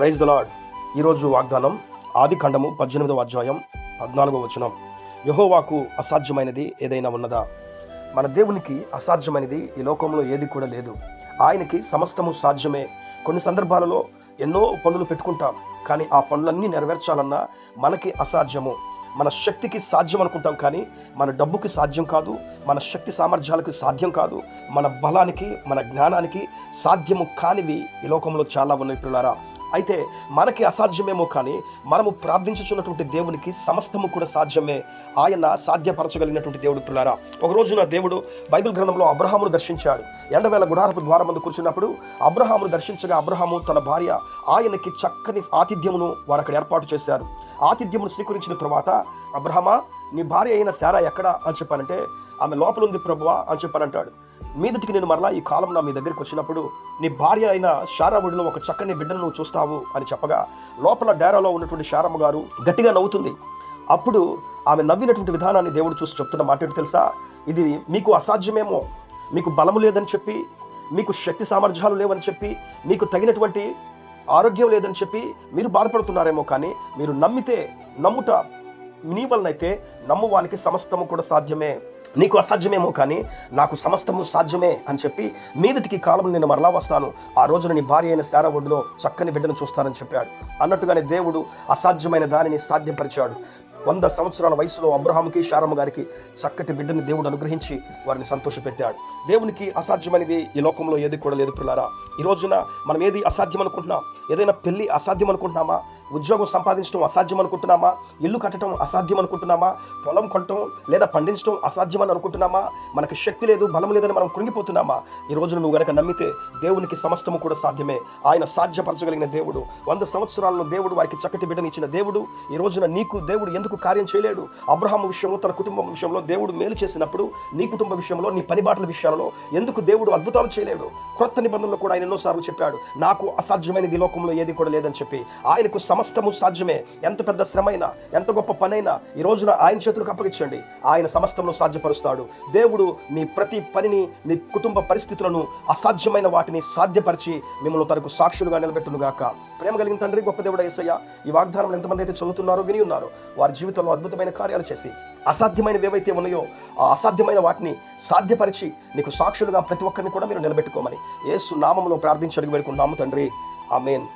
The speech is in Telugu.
ప్రైజ్ ద లాడ్ ఈరోజు వాగ్దానం ఆది ఖండము పద్దెనిమిదవ అధ్యాయం పద్నాలుగవ వచనం. యహోవాకు అసాధ్యమైనది ఏదైనా ఉన్నదా? మన దేవునికి అసాధ్యమైనది ఈ లోకంలో ఏది కూడా లేదు. ఆయనకి సమస్తము సాధ్యమే. కొన్ని సందర్భాలలో ఎన్నో పనులు పెట్టుకుంటాం కానీ ఆ పనులన్నీ నెరవేర్చాలన్నా మనకి అసాధ్యము. మన శక్తికి సాధ్యం అనుకుంటాం కానీ మన డబ్బుకి సాధ్యం కాదు మన శక్తి సామర్థ్యాలకు సాధ్యం కాదు మన బలానికి మన జ్ఞానానికి సాధ్యము కానివి ఈ లోకంలో చాలా ఉన్నాయి పిల్లారా అయితే మనకి అసాధ్యమేమో కానీ మనము ప్రార్థించుచున్నటువంటి దేవునికి సమస్తము కూడా సాధ్యమే. ఆయన సాధ్యపరచగలిగినటువంటి దేవుడు పిల్లారా. ఒక రోజున దేవుడు బైబిల్ గ్రంథంలో అబ్రహామును దర్శించాడు. ఎండవేళ గుడారపు ద్వారం ముందు కూర్చున్నప్పుడు అబ్రహామును దర్శించగా అబ్రహాము తన భార్య ఆయనకి చక్కని ఆతిథ్యమును వారు అక్కడ ఏర్పాటు చేశారు. ఆతిథ్యమును స్వీకరించిన తర్వాత అబ్రహమా నీ భార్య అయిన శారా ఎక్కడ అని చెప్పానంటే ఆమె లోపల ఉంది ప్రభువా అని చెప్పానంటాడు. మీదటికి నేను మరలా ఈ కాలం నా మీ దగ్గరికి వచ్చినప్పుడు నీ భార్య అయిన శారావుడిలో ఒక చక్కని బిడ్డను నువ్వు చూస్తావు అని చెప్పగా లోపల డేరాలో ఉన్నటువంటి శారమ్మ గారు గట్టిగా నవ్వుతుంది. అప్పుడు ఆమె నవ్వినటువంటి విధానాన్ని దేవుడు చూసి చెప్తున్న మాట తెలుసా? ఇది మీకు అసాధ్యమేమో. మీకు బలము లేదని చెప్పి మీకు శక్తి సామర్థ్యాలు లేవని చెప్పి మీకు తగినటువంటి ఆరోగ్యం లేదని చెప్పి మీరు బాధపడుతున్నారేమో కానీ మీరు నమ్మితే నమ్ముట నీ వలనైతే నమ్మువానికి సమస్తము కూడా సాధ్యమే. నీకు అసాధ్యమేమో కానీ నాకు సమస్తము సాధ్యమే అని చెప్పి మీదటికి కాలం నేను మరలా వస్తాను. ఆ రోజున నీ భార్య అయిన శారా ఒడ్డులో చక్కని బిడ్డను చూస్తానని చెప్పాడు. అన్నట్టుగానే దేవుడు అసాధ్యమైన దానిని సాధ్యపరిచాడు. వంద సంవత్సరాల వయసులో అబ్రహాంకి శారమ్మ గారికి చక్కటి బిడ్డని దేవుడు అనుగ్రహించి వారిని సంతోషపెట్టాడు. దేవునికి అసాధ్యమైనది ఈ లోకంలో ఏది కూడా లేదు పిల్లారా. ఈ రోజున మనం ఏది అసాధ్యం అనుకుంటున్నాం ఏదైనా పెళ్ళి అసాధ్యం అనుకుంటున్నామా ఉద్యోగం సంపాదించడం అసాధ్యం అనుకుంటున్నామా ఇల్లు కట్టడం అసాధ్యం అనుకుంటున్నామా పొలం కొనటం లేదా పండించడం అసాధ్యం అని అనుకుంటున్నామా? మనకి శక్తి లేదు బలం లేదని మనం కృంగిపోతున్నామా? ఈ రోజున నువ్వు గనక నమ్మితే దేవునికి సమస్తము కూడా సాధ్యమే. ఆయన సాధ్యపరచగలిగిన దేవుడు వంద సంవత్సరాలను దేవుడు వారికి చక్కటి బిడ్డనిచ్చిన దేవుడు ఈ రోజున నీకు దేవుడు ఎందుకు కార్యం చేయలేడు? అబ్రహాం విషయంలో తన కుటుంబం విషయంలో దేవుడు మేలు చేసినప్పుడు నీ కుటుంబ విషయంలో నీ పని బాటల విషయాలలో ఎందుకు దేవుడు అద్భుతాలు చేయలేడు? క్రొత్త నిబంధనలు కూడా ఆయన ఎన్నోసార్లు చెప్పాడు. నాకు అసాధ్యమైనది లోకంలో ఏది కూడా లేదని చెప్పి. ఆయనకు సమస్తము సాధ్యమే. ఎంత పెద్ద శ్రమైనా ఎంత గొప్ప పనైనా ఈ రోజున ఆయన చేతులకు అప్పగించండి. ఆయన సమస్తంలో సాధ్యపరుస్తాడు. దేవుడు మీ ప్రతి పనిని మీ కుటుంబ పరిస్థితులను అసాధ్యమైన వాటిని సాధ్యపరిచి మిమ్మల్ని తనకు సాక్షులుగా నిలబెట్టునుగాక. ప్రేమ కలిగిన తండ్రి గొప్ప దేవుడు ఏసయ్య ఈ వాగ్దానం ఎంతమంది అయితే చదువుతున్నారో విని ఉన్నారు. వారి జీవితంలో అద్భుతమైన కార్యాలు చేసి అసాధ్యమైనవి ఏవైతే ఉన్నాయో ఆ అసాధ్యమైన వాటిని సాధ్యపరిచి నీకు సాక్షులుగా ప్రతి ఒక్కరిని కూడా మీరు నిలబెట్టుకోమని యేసు నామంలో ప్రార్థించడానికి వేడుకున్నాము తండ్రి. ఆమెన్.